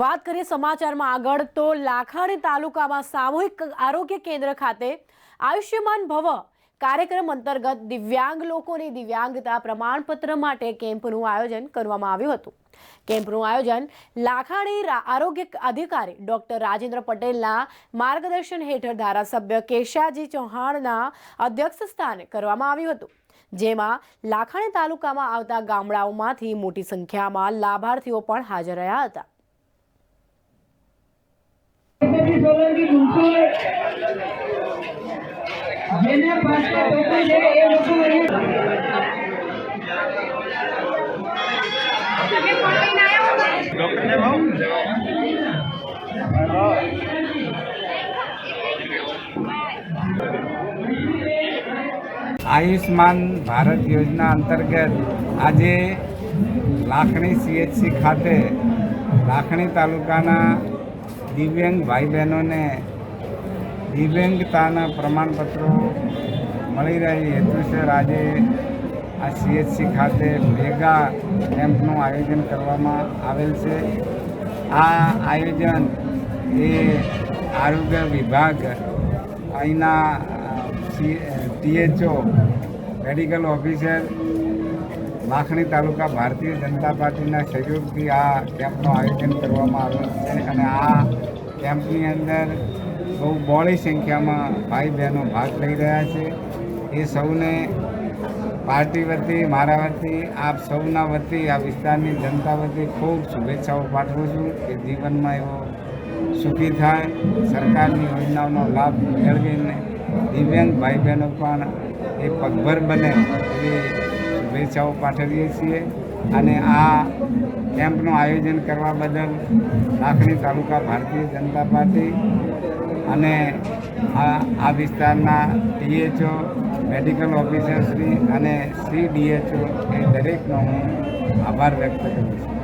વાત કરીએ સમાચારમાં આગળ તો લાખાણી તાલુકામાં સામૂહિક આરોગ્ય કેન્દ્ર ખાતે આયુષ્યમાન ભવ કાર્યક્રમ અંતર્ગત દિવ્યાંગ લોકોની દિવ્યાંગતા પ્રમાણપત્ર માટે કેમ્પનું આયોજન કરવામાં આવ્યું હતું. કેમ્પનું આયોજન લાખાણી આરોગ્ય અધિકારી ડોક્ટર રાજેન્દ્ર પટેલના માર્ગદર્શન હેઠળ ધારાસભ્ય કેશાજી ચૌહાણના અધ્યક્ષ સ્થાને કરવામાં આવ્યું હતું. જેમાં લાખાણી તાલુકામાં આવતા ગામડાઓમાંથી મોટી સંખ્યામાં લાભાર્થીઓ પણ હાજર રહ્યા હતા. સોલંકી ભૂલતો જેને પાસે પૈસા છે એ લોકો આયુષ્માન ભારત યોજના અંતર્ગત આજે લાખણી સીએચસી ખાતે લાખણી તાલુકાના દિવ્યાંગ ભાઈ બહેનોને દિવ્યાંગતાના પ્રમાણપત્રો મળી રહે હેતુસર આજે આ સીએચસી ખાતે મેગા કેમ્પનું આયોજન કરવામાં આવેલ છે. આ આયોજન એ આરોગ્ય વિભાગ, અહીંના ટીએચઓ મેડિકલ ઓફિસર લાખણી તાલુકા ભારતીય જનતા પાર્ટીના સહયોગથી આ કેમ્પનું આયોજન કરવામાં આવ્યું છે અને આ કેમ્પની અંદર બહુ બહોળી સંખ્યામાં ભાઈ બહેનો ભાગ લઈ રહ્યા છે. એ સૌને પાર્ટી વતી, મારા વતી, આપ સૌના વતી, આ વિસ્તારની જનતા વતી ખૂબ શુભેચ્છાઓ પાઠવું છું કે જીવનમાં એવો સુખી થાય. સરકારની યોજનાઓનો લાભ મેળવીને દિવ્યાંગ ભાઈ બહેનો પણ એ પગભર બને એવી શુભેચ્છાઓ પાઠવીએ છીએ અને આ કેમ્પનું આયોજન કરવા બદલ લાખણી તાલુકા ભારતીય જનતા પાર્ટી અને આ વિસ્તારના ડીએચઓ, મેડિકલ ઓફિસર શ્રી અને સી ડીએચઓ એ દરેકનો હું આભાર વ્યક્ત કરું છું.